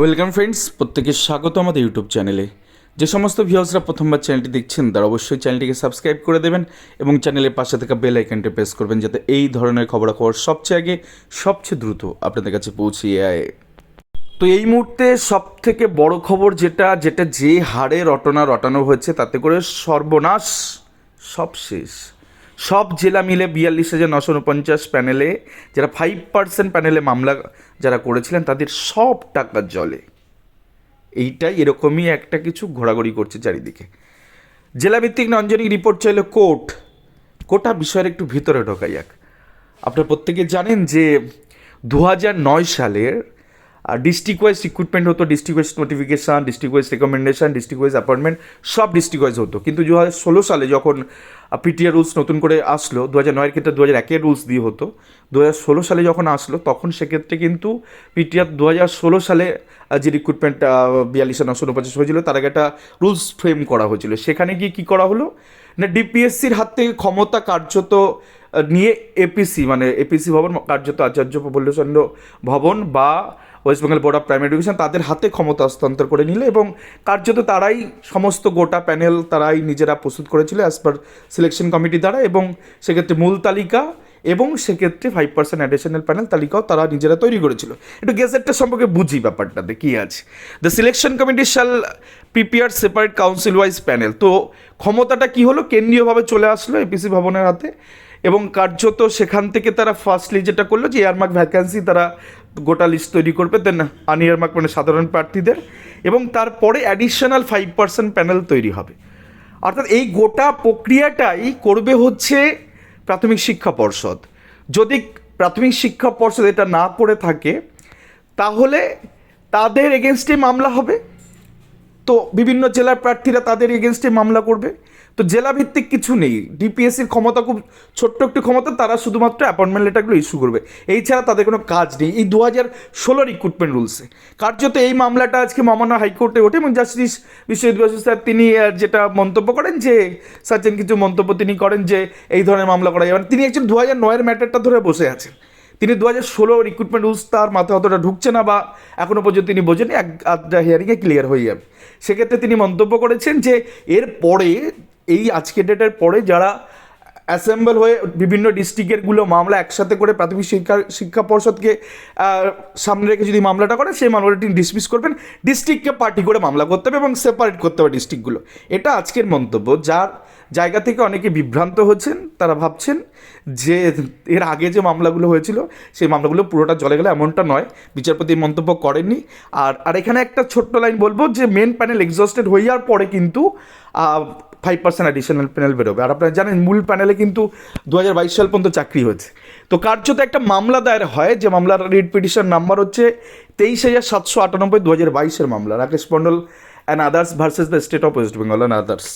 Welcome friends প্রত্যেকে স্বাগত আমাদের ইউটিউব চ্যানেলে যে সমস্ত ভিউয়ার্সরা প্রথমবার চ্যানেলটি দেখছেন, তারা অবশ্যই চ্যানেলটিকে সাবস্ক্রাইব করে দেবেন এবং চ্যানেলের পাশে থাকা বেল আইকনটি প্রেস করবেন যাতে এই ধরনের খবরাখবর সবচেয়ে আগে, সবচেয়ে দ্রুত আপনাদের কাছে পৌঁছে যায়। তো এই মুহূর্তে সব থেকে বড় খবর যেটা যেটা যে হারে রটনা রটানো হয়েছে, তাতে করে সর্বনাশ সব শেষ সব জেলা মিলে বিয়াল্লিশ হাজার নশো উনপঞ্চাশ প্যানেলে, যারা ফাইভ পার্সেন্ট প্যানেলে মামলা যারা করেছিলেন, তাদের সব টাকা জলে। এইটাই এরকমই একটা কিছু ঘোরাঘুরি করছে চারিদিকে। জেলাভিত্তিক নঞ্জনিক রিপোর্ট চাইলে কোর্ট। কোটা বিষয়ের একটু ভিতরে ঢোকা যাক। আপনারা প্রত্যেকে জানেন যে দু নয় সালের ডিস্ট্রিক্ট ওয়াইজ রিক্রুটমেন্ট হতো district wise notification district wise recommendation district wise appointment সব ডিস্ট্রিক্ট ওয়াইজ হতো। কিন্তু দু হাজার ষোলো সালে যখন পিটিআর রুলস নতুন করে আসলো দু হাজার নয়ের ক্ষেত্রে দু হাজার একের রুলস দিয়ে হতো। দু হাজার ষোলো সালে যখন আসলো, তখন সেক্ষেত্রে কিন্তু পিটিআর দু হাজার ষোলো সালে যে রিক্রুটমেন্ট বিয়াল্লিশ নশো উনপঞ্চাশ হয়েছিল, তার আগে একটা রুলস ফ্রেম করা হয়েছিল। সেখানে গিয়ে কী করা হলো? না ডিপিএসসির হাত থেকে ক্ষমতা কার্যত নিয়ে এপিসি মানে এপিসি ভবন, কার্যত আচার্য প্রফুল্লচন্দ্র ভবন বা West Bengal board of primary education তাদের হাতে ক্ষমতা হস্তান্তর করে নিলে এবং কার্যত তারাই সমস্ত গোটা প্যানেল তারাই নিজেরা প্রস্তুত করেছিল অ্যাজ পার সিলেকশন কমিটি দ্বারা এবং সেক্ষেত্রে মূল তালিকা এবং সেক্ষেত্রে ফাইভ পার্সেন্ট অ্যাডিশনাল প্যানেল তালিকাও তারা নিজেরা তৈরি করেছিল। একটু গেজেটটা সম্পর্কে বুঝি ব্যাপারটাতে কী আছে। The selection committee shall prepare separate council wise panel তো ক্ষমতাটা কি হলো? কেন্দ্রীয়ভাবে চলে আসলো এপিসি ভবনের হাতে এবং কার্যত সেখান থেকে তারা ফার্স্টলি যেটা করল যে এয়ারমার্ক ভ্যাকান্সি তারা গোটা লিস্ট তৈরি করবে দেন আনইয়ারমার্ক মানে সাধারণ প্রার্থীদের, এবং তারপরে অ্যাডিশনাল ফাইভ পার্সেন্ট প্যানেল তৈরি হবে। অর্থাৎ এই গোটা প্রক্রিয়াটাই করবে হচ্ছে প্রাথমিক শিক্ষা পর্ষদ। যদি প্রাথমিক শিক্ষা পর্ষদ এটা না করে থাকে, তাহলে তাদের এগেনস্টে মামলা হবে। তো বিভিন্ন জেলার প্রার্থীরা তাদের এগেনস্টে মামলা করবে। তো জেলাভিত্তিক কিছু নেই। ডিপিএসসির ক্ষমতা খুব ছোট্ট একটি ক্ষমতা, তারা শুধুমাত্র অ্যাপয়েন্টমেন্ট লেটারগুলো ইস্যু করবে। এই ছাড়া তাদের কোনো কাজ নেই। এই দু হাজার ষোলো রিক্রুটমেন্ট রুলসে কার্যত এই মামলাটা আজকে মামানা হাইকোর্টে ওঠে এবং জাস্টিস বিশ্বজিৎ স্যার তিনি যেটা মন্তব্য করেন যে সার্জেন কিছু মন্তব্য তিনি করেন যে, এই ধরনের মামলা করা যাবে। তিনি একজন দু হাজার নয়ের ম্যাটারটা ধরে বসে আছেন। তিনি দু হাজার ষোলো রিক্রুটমেন্ট রুলস তার মাথায় অতটা ঢুকছে না বা এখনও পর্যন্ত তিনি বোঝেন এক আধটা হিয়ারিংয়ে ক্লিয়ার হয়ে যাবে। সেক্ষেত্রে তিনি মন্তব্য করেছেন যে, এর পরে এই আজকের ডেটের পরে যারা অ্যাসেম্বল হয়ে বিভিন্ন ডিস্ট্রিক্টেরগুলো মামলা একসাথে করে প্রাথমিক শিক্ষা শিক্ষা পর্ষদকে সামনে রেখে যদি মামলাটা করে, সেই মামলাটা তিনি ডিসমিস করবেন। ডিস্ট্রিক্টকে পার্টি করে মামলা করতে হবে এবং সেপারেট করতে হবে ডিস্ট্রিক্টগুলো এটা আজকের মন্তব্য। যার জায়গা থেকে অনেকে বিভ্রান্ত হচ্ছেন, তারা ভাবছেন যে এর আগে যে মামলাগুলো হয়েছিল, সেই মামলাগুলো পুরোটা জলে গেলে, এমনটা নয়। বিচারপতি মন্তব্য করেননি। আর আর এখানে একটা ছোট্ট লাইন বলব যে মেন প্যানেল এক্সস্টেড যাওয়ার পরে কিন্তু ফাইভ পার্সেন্ট অ্যাডিশনাল প্যানেল বেরোবে। আর আপনারা জানেন মূল প্যানেলে কিন্তু দু হাজার বাইশ সাল পর্যন্ত চাকরি হয়েছে। তো কার্যত একটা মামলা দায়ের হয়, যে মামলার রিট পিটিশন নাম্বার হচ্ছে তেইশ হাজার সাতশো আটানব্বই দু হাজার বাইশের মামলা। Rakesh Mondal and others versus the state of West Bengal and others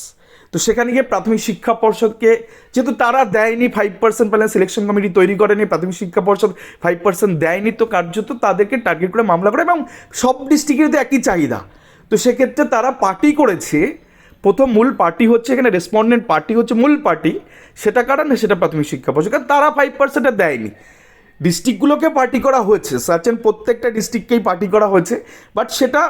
তো সেখানে গিয়ে প্রাথমিক শিক্ষা পর্ষদকে, যেহেতু তারা দেয়নি five percent panel selection committee তৈরি করেনি, প্রাথমিক শিক্ষা পর্ষদ ফাইভ পার্সেন্ট দেয়নি তো কার্যত তাদেরকে টার্গেট করে মামলা করে এবং সব ডিস্ট্রিক্টের তো একই চাহিদা। তো সেক্ষেত্রে তারা পার্টি করেছে, প্রথম মূল পার্টি হচ্ছে এখানে রেসপন্ডেন্ট পার্টি হচ্ছে মূল পার্টি সেটা কারণে সেটা প্রাথমিক শিক্ষা পর্ষদ, কারণ তারা ফাইভ পার্সেন্টে দেয়নি। ডিস্ট্রিক্টগুলোকে পার্টি করা হয়েছে সার্চেন প্রত্যেকটা ডিস্ট্রিক্টকেই পার্টি করা হয়েছে বাট সেটা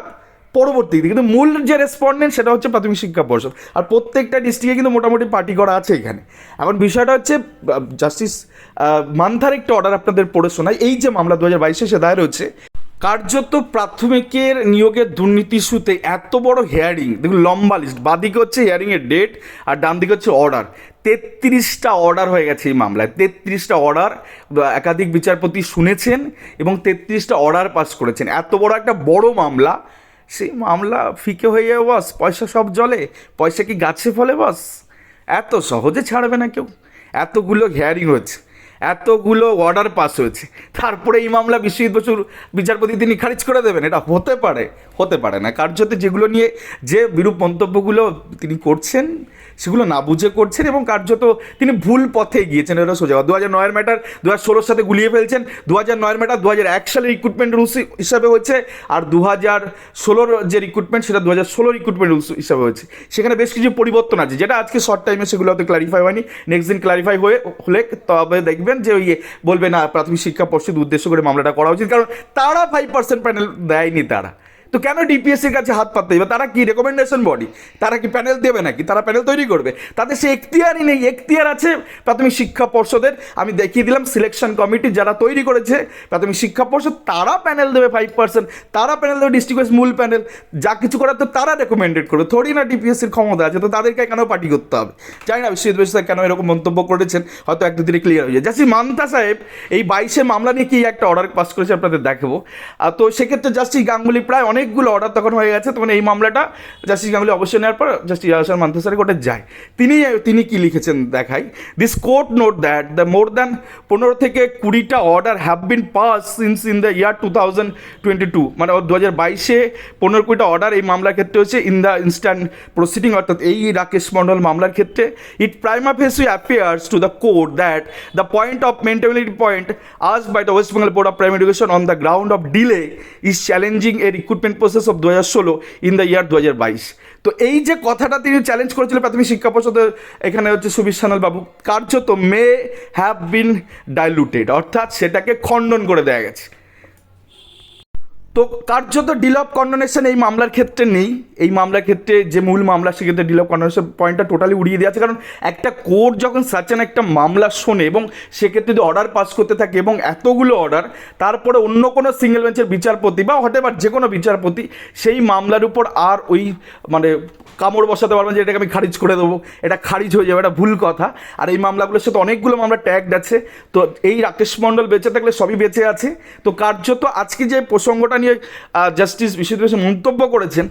পরবর্তীতে কিন্তু মূল যে রেসপন্ডেন্ট সেটা হচ্ছে প্রাথমিক শিক্ষা পর্ষদ। আর প্রত্যেকটা ডিস্ট্রিক্টে কিন্তু মোটামুটি পার্টি করা আছে এখানে। এখন বিষয়টা হচ্ছে জাস্টিস মান্থার একটা অর্ডার আপনাদের পড়ে শোনাই। এই যে মামলা দু হাজার বাইশে সে দায়ের হচ্ছে কার্যত প্রাথমিকের নিয়োগের দুর্নীতি ইস্যুতে এত বড় হিয়ারিং দেখুন লম্বা লিস্ট বাদিকে হচ্ছে হিয়ারিংয়ের ডেট আর ডান দিকে হচ্ছে অর্ডার তেত্রিশটা অর্ডার হয়ে গেছে এই মামলায়। তেত্রিশটা অর্ডার একাধিক বিচারপতি শুনেছেন এবং তেত্রিশটা অর্ডার পাস করেছেন। এত বড় একটা বড় মামলা সেই মামলা ফিকে হয়ে যাবে, বস। পয়সা সব জলে, পয়সা কি গাছে ফলে, বস? এত সহজে ছাড়বে না কেউ। এতগুলো হেয়ারিং হচ্ছে। এতগুলো অর্ডার পাস হয়েছে। তারপরে এই মামলা বিশ্বজিৎ বসুর বিচারপতি তিনি খারিজ করে দেবেন। এটা হতে পারে হতে পারে না। কার্যতে যেগুলো নিয়ে যে বিরূপ মন্তব্যগুলো তিনি করছেন, সেগুলো না বুঝে করছেন এবং কার্যত তিনি ভুল পথে গিয়েছেন এটা সোজা। দু হাজার নয়ের ম্যাটার দু হাজার ষোলোর সাথে গুলিয়ে ফেলছেন। দু হাজার নয়ের ম্যাটার দু হাজার এক সালের রিক্রুটমেন্ট রুলস হিসাবে হয়েছে আর দু হাজার ষোলোর যে রিক্রুটমেন্ট সেটা দু হাজার ষোলো রিক্রুটমেন্ট রুলস হিসাবে হয়েছে। সেখানে বেশ কিছু পরিবর্তন আছে। যেটা আজকে শর্ট টাইমে সেগুলো হয়তো ক্লারিফাই হয়নি। নেক্সট দিন ক্লারিফাই হয়ে হলে তবে দেখবেন যে ওই বলবে না প্রাথমিক শিক্ষা পর্ষদ উদ্দেশ্য করে মামলাটা করা উচিত, কারণ তারা ফাইভ পার্সেন্ট প্যানেল দেয়নি তারা। তো কেন ডিপিএসসির কাছে হাত পাততে হবে? তারা কি রেকমেন্ডেশন বডি তারা কি প্যানেল দেবে নাকি? তারা প্যানেল তৈরি করবে? তাদের সে এখতিয়ারই নেই। এখতিয়ার আছে প্রাথমিক শিক্ষা পর্ষদের। আমি দেখিয়ে দিলাম সিলেকশন কমিটি যারা তৈরি করেছে প্রাথমিক শিক্ষা পর্ষদ, তারা প্যানেল দেবে ফাইভ পার্সেন্ট তারা প্যানেল দেবে ডিস্ট্রিক্ট মূল প্যানেল যা কিছু করার তো তারা রেকমেন্ডেড করবে। থোড়ি না ডিপিএসসির ক্ষমতা আছে, তো তাদেরকে কেন পার্টি করতে হবে? জানি না, বিশ্বজিৎ স্যার কেন এরকম মন্তব্য করেছেন? হয়তো এক দুদিনে ক্লিয়ার হয়ে যায়। জাস্টিস মান্তা সাহেব, এই বাইশে মামলা নিয়ে কি একটা অর্ডার পাস করেছে আপনাদের দেখাবো। তো সেক্ষেত্রে জাস্টিস গাঙ্গুলি প্রায় অনেকগুলো অর্ডার তখন হয়ে গেছে, তখন এই মামলাটা জাস্টিস গাঙ্গুলি অবশ্যই নেওয়ার পর জাস্টিস ইয়াসার মান্তা কোর্টে যায়। তিনি তিনি কি লিখেছেন দেখাই? This court note that the more than পনেরো থেকে কুড়িটা order have been pass since in the year two thousand twenty two মানে দু হাজার বাইশে পনেরো কুড়িটা অর্ডার এই মামলার ক্ষেত্রে হচ্ছে ইন দ্য ইনস্ট্যান্ট প্রসিডিং অর্থাৎ এই রাকেশ মন্ডল মামলার ক্ষেত্রে it prima facie appears to the court that the point of maintainability point as by the West Bengal board of primary education on the ground of delay is challenging এর recruitment process of দু হাজার ষোলো in the ইয়ার দু হাজার বাইশ। তো এই যে কথাটা তিনি চ্যালেঞ্জ করেছিলেন প্রাথমিক শিক্ষা পর্ষদের এখানে হচ্ছে সুবির সানাল বাবু, কার্যত মে হ্যাভ বিন ডাইলুটেড অর্থাৎ সেটাকে খণ্ডন করে দেওয়া গেছে। তো কার্যত ডিল অফ কন্ডোনেশন এই মামলার ক্ষেত্রে নেই। এই মামলার ক্ষেত্রে যে মূল মামলা সেক্ষেত্রে ডিল অফ কন্ডোনেশন পয়েন্টটা টোটালি উড়িয়ে দেওয়া আছে। কারণ একটা কোর্ট যখন সার্চেন একটা মামলা শোনে এবং সেক্ষেত্রে যদি অর্ডার পাস করতে থাকে এবং এতগুলো অর্ডার তারপরে অন্য কোনো সিঙ্গেল বেঞ্চের বিচারপতি বা হতে পারে যে কোনো বিচারপতি সেই মামলার উপর আর ওই মানে কামড় বসাতে পারবেন যে এটাকে আমি খারিজ করে দেবো, এটা খারিজ হয়ে যাবে, এটা ভুল কথা। আর এই মামলাগুলোর সাথে অনেকগুলো মামলা ট্যাগড আছে। তো এই রাকেশ মণ্ডল বেঁচে থাকলে সবই বেঁচে আছে। তো কার্যত আজকে যে প্রসঙ্গটা নিয়ে জাস্টিস বিশ্বজিৎ মন্তব্য করেছেন।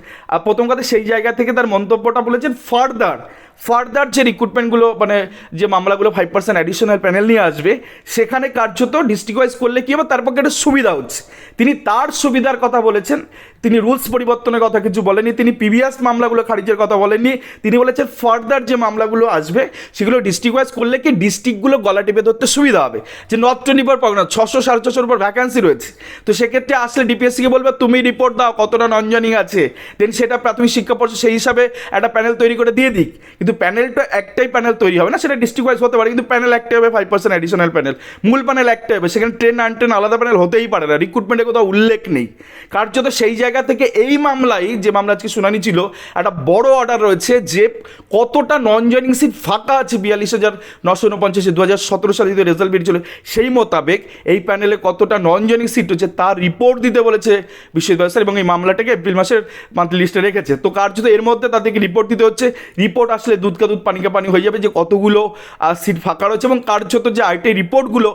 প্রথম কথা সেই জায়গা থেকে তার মন্তব্যটা বলেছেন ফার্দার ফার্দার যে রিক্রুটমেন্টগুলো মানে যে মামলাগুলো ফাইভ পার্সেন্ট অ্যাডিশনাল প্যানেল নিয়ে আসবে, সেখানে কার্যত ডিস্ট্রিক্ট ওয়াইজ করলে কি হবে? তার পক্ষে একটা সুবিধা হচ্ছে। তিনি তার সুবিধার কথা বলেছেন, তিনি রুলস পরিবর্তনের কথা কিছু বলেননি, তিনি প্রিভিয়াস মামলাগুলো খারিজের কথা বলেননি, তিনি বলেছেন ফার্দার যে মামলাগুলো আসবে, সেগুলো ডিস্ট্রিক্ট ওয়াইজ করলে কি ডিস্ট্রিক্টগুলো গলা টিপে ধরতে সুবিধা হবে? যে নর্থ টোয়েন্টি ফোর পরগনা ছশো সাড়ে ছশোর উপর ভ্যাকান্সি রয়েছে। তো সেক্ষেত্রে আসলে ডিপিএসসিকে বলবে, তুমি রিপোর্ট দাও, কতটা নন আছে? দেন সেটা প্রাথমিক শিক্ষা পর্ষদ সেই হিসাবে একটা প্যানেল তৈরি করে দিয়ে দিক। কিন্তু প্যানেলটা একটাই প্যানেল তৈরি হবে না, সেটা ডিস্ট্রিক্ট ওয়াইজ হতে পারে, কিন্তু প্যানেল একটাই হবে ফাইভ পার্সেন্ট অ্যাডিশনাল প্যানেল। মূল প্যানেল একটাই হবে, সেখানে ট্রেন আন ট্রেন আলাদা প্যানেল হতেই পারে না রিক্রুটমেন্টের কোথাও উল্লেখ নেই। কার্যত সেই জায়গা থেকে এই মামলায়, যে মামলা আজকে শুনানি ছিল, একটা বড় অর্ডার রয়েছে যে কতটা নন জয়নিং সিট ফাঁকা আছে বিয়াল্লিশ হাজার নশো উনপঞ্চাশে দু হাজার সতেরো সালে যে রেজাল্ট বেরিয়েছিল, সেই মোতাবেক এই প্যানেলে কতটা নন জয়নিং সিট হচ্ছে তার রিপোর্ট দিতে বলেছে বিশ্ববিদ্যালয় স্যার এবং এই মামলাটাকে এপ্রিল মাসের মান্থলি লিস্টে রেখেছে। তো কার্যত এর মধ্যে তাদেরকে রিপোর্ট দিতে হচ্ছে। রিপোর্ট আসলে দুধ কা দুধ পানি কা পানি হয়ে যাবে, যে কতগুলো সিট ফাঁকা রয়েছে এবং কার্যত যে আইটি রিপোর্টগুলো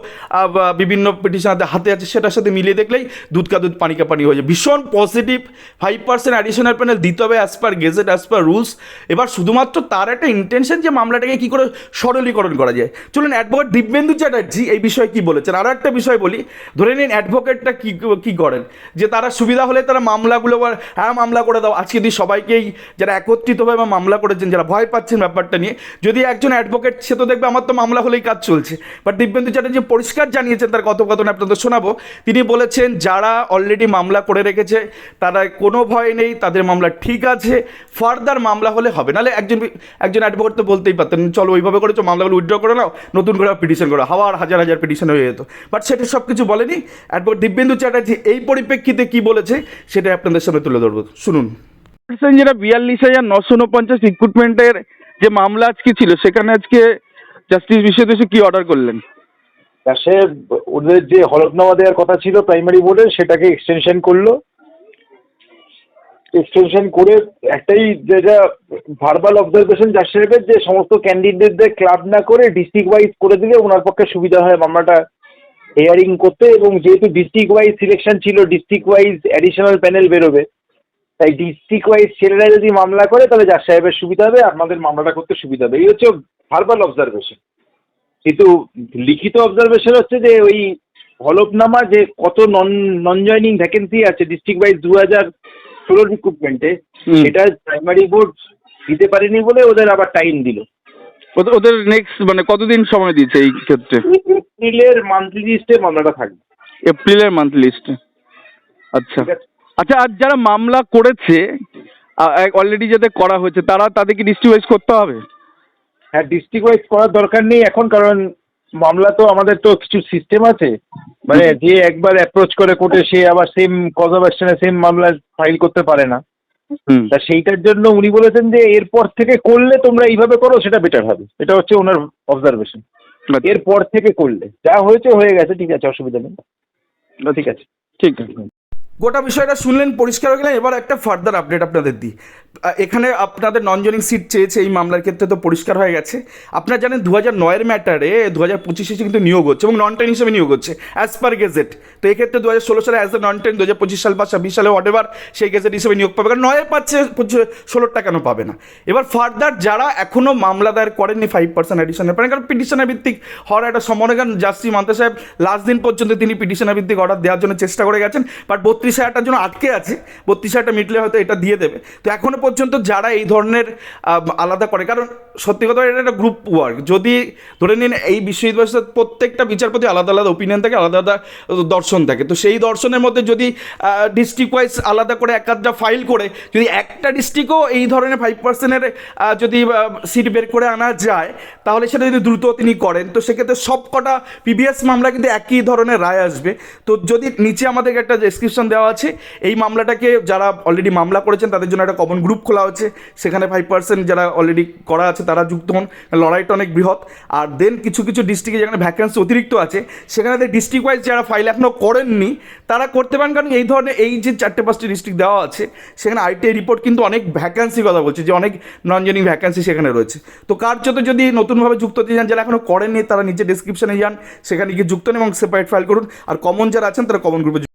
বিভিন্ন পিটিশনারদের হাতে আছে, সেটার সাথে মিলিয়ে দেখলেই দুধ কা দুধ পানি কা পানি হয়ে যাবে। ভীষণ positive five percent additional panel দিতে হবে as per gazette as per rules এবার শুধুমাত্র তার একটা ইন্টেনশন যে মামলাটাকে কী করে সরলীকরণ করা যায়। চলুন অ্যাডভোকেট দিব্যেন্দু চ্যাটার্জি এই বিষয়ে কি বলেছেন? আরও একটা বিষয় বলি, ধরে নিন অ্যাডভোকেটটা কি কি করেন? যে তারা সুবিধা হলে তারা মামলাগুলো হ্যাঁ মামলা করে দাও। আজকে যদি সবাইকেই যারা একত্রিতভাবে মামলা করেছেন, যারা ভয় পাচ্ছেন ব্যাপারটা নিয়ে। যদি একজন অ্যাডভোকেট সে তো দেখবে আমার তো মামলা হলেই কাজ চলছে। বাট দিব্যেন্দু চ্যাটার্জি পরিষ্কার জানিয়েছেন তার কথোপকথন আপনাদের শোনাবো। তিনি বলেছেন, যারা অলরেডি মামলা করে রেখেছে, তারা কোনো ভয় নেই, তাদের মামলা ঠিক আছে। ফার্দার মামলা হলে হবে। নাহলে একজন একজন অ্যাডভোকেট তো বলতেই পারতেন, চলো ওইভাবে করে করেছ, মামলাগুলো উইথড্র করে নাও, নতুন করে পিটিশন করো। হাওয়ার হাজার হাজার পিটিশন হয়ে যেত। বাট সেটা সব কিছু বলেনি। অ্যাডভোকেট দিব্যেন্দু চ্যাটার্জি এই পরিপ্রেক্ষিতে কি বলেছে সেটা আপনাদের সামনে তুলে ধরবো। শুনুন। যেটা বিয়াল্লিশ হাজার নশো উনপঞ্চাশ রিক্রুটমেন্টের যে মামলা আজকে ছিল, সেখানে আজকে জাস্টিস বিশ্বদেশে কি অর্ডার করলেন? সে ওদের যে হলফনামা দেওয়ার কথা ছিল প্রাইমারি বোর্ডের সেটাকে এক্সটেনশন করল। এক্সটেনশন করে একটাই যেটা ভার্বাল অবজারভেশন সাহেবের যে সমস্ত ক্যান্ডিডেটদের ক্লাব না করে ডিস্ট্রিক্ট ওয়াইজ করে দিলে ওনার পক্ষে সুবিধা হয় মামলাটা হেয়ারিং করতে এবং যেহেতু ডিস্ট্রিক্ট ওয়াইজ সিলেকশন ছিল ডিস্ট্রিক্ট ওয়াইজ অ্যাডিশনাল প্যানেল বেরোবে তাই ডিস্ট্রিক্ট ওয়াইজ ছেলেরা যদি মামলা করে তাহলে যার সাহেবের সুবিধা হবে আপনাদের মামলাটা করতে সুবিধা হবে। এই হচ্ছে ভার্বাল অবজারভেশন কিন্তু লিখিত অবজারভেশন হচ্ছে যে ওই হলফনামা যে কত নন নন জয়নিং ভ্যাকেন্সি আছে ডিস্ট্রিক্ট ওয়াইজ দু হাজার ষোলো রিক্রুটমেন্টে। এটা প্রাইমারি বোর্ড দিতে পারেনি বলে ওদের আবার টাইম দিল। ওদের- নেক্সট মানে কতদিন সময় দিয়েছে এই ক্ষেত্রে? এপ্রিলের মান্থলি লিস্টে মামলাটা থাকবে। এপ্রিলের মান্থ লিস্টে আচ্ছা। আচ্ছা আর যারা মামলা করেছে অলরেডি যাদের করা হয়েছে তারা তাদেরকে ডিস্ট্রিক্ট ওয়াইজ করতে হবে? হ্যাঁ ডিস্ট্রিক্ট ওয়াইজ করার দরকার নেই এখন কারণ মামলা তো আমাদের তো কিছু সিস্টেম আছে। মানে যে একবার অ্যাপ্রোচ করে কোর্টে সে আবার সেম কজ অফ অ্যাকশনে সেম মামলা ফাইল করতে পারে না। তা সেইটার জন্য উনি বলেছেন যে এরপর থেকে করলে তোমরা এইভাবে করো সেটা বেটার হবে। এটা হচ্ছে ওনার অবজারভেশন এরপর থেকে করলে। যা হয়েছে হয়ে গেছে ঠিক আছে অসুবিধা নেই। ঠিক আছে। ঠিক গোটা বিষয়টা শুনলেন, পরিষ্কার হয়ে গেলেন। এবার একটা ফার্দার আপডেট আপনাদের দিই। এখানে আপনাদের নন জয়নিং সিট চেয়েছে, এই মামলার ক্ষেত্রে তো পরিষ্কার হয়ে গেছে। আপনারা জানেন দু হাজার নয়ের ম্যাটারে দু হাজার পঁচিশে কিন্তু নিয়োগ হচ্ছে এবং নন টেন হিসেবে নিয়োগ হচ্ছে অ্যাজ পার গেজেট তো এক্ষেত্রে দু হাজার ষোলো সালে অ্যাজ এ নন টেন দু হাজার পঁচিশ সাল বা ছাব্বিশ সালে হোয়াট এভার সেই গেজেট হিসেবে নিয়োগ পাবে। কারণ নয়ে পাচ্ছে ষোলোটা কেন পাবে না? এবার ফার্দার যারা এখনও মামলা দায়ের করেননি ফাইভ পার্সেন্ট অ্যাডিশনের পারেন কারণ পিটিশনের ভিত্তিক হওয়ার একটা কারণ জাস্টি মান্তা সাহেব লাস্ট দিন পর্যন্ত তিনি পিটিশনের ভিত্তিক অর্ডার দেওয়ার জন্য চেষ্টা করে গেছেন বাট বত্রিশ হাজারটার জন্য আটকে আছে, বত্রিশ হাজারটা মিটলে হয়তো এটা দিয়ে দেবে। তো এখনও পর্যন্ত যারা এই ধরনের আলাদা করে, কারণ সত্যি কথা এটা একটা গ্রুপ ওয়ার্ক যদি ধরে নিন এই বিশ্ববিদ্যালয়ের প্রত্যেকটা বিচারপতি আলাদা আলাদা ওপিনিয়ন থাকে, আলাদা আলাদা দর্শন থাকে। তো সেই দর্শনের মধ্যে যদি ডিস্ট্রিক্ট ওয়াইজ আলাদা করে এক আধটা ফাইল করে, যদি একটা ডিস্ট্রিক্টও এই ধরনের ফাইভ পার্সেন্টের যদি সিট বের করে আনা যায়, তাহলে সেটা যদি দ্রুত তিনি করেন, তো সেক্ষেত্রে সব কটা পিবিএস মামলা কিন্তু একই ধরনের রায় আসবে। তো যদি নিচে আমাদেরকে একটা ডেসক্রিপশন দেওয়া আছে। এই মামলাটাকে যারা অলরেডি মামলা করেছেন, তাদের জন্য একটা কমন গ্রুপ খোলা হচ্ছে সেখানে ফাইভ পার্সেন্ট যারা অলরেডি করা আছে, তারা যুক্ত হন। লড়াইটা অনেক বৃহৎ। আর দেন কিছু কিছু ডিস্ট্রিক্টে যেখানে ভ্যাকেন্সি অতিরিক্ত আছে, সেখানে ডিস্ট্রিক্ট ওয়াইজ যারা ফাইল এখনও করেননি, তারা করতে পারেন। কারণ এই ধরনের, এই যে চারটে, পাঁচটি ডিস্ট্রিক্ট দেওয়া আছে, সেখানে আইটিআই রিপোর্ট কিন্তু অনেক ভ্যাকেন্সি কথা বলছে, যে অনেক নন জেনিং ভ্যাকেন্সি সেখানে রয়েছে। তো কার যত যদি নতুনভাবে যুক্ত হতে চান, যারা এখনও করেননি, তারা নিচে ডিসক্রিপশনে যান, সেখানে গিয়ে যুক্ত হন এবং সেপারেট ফাইল করুন। আর কমন যারা আছেন, তারা কমন গ্রুপে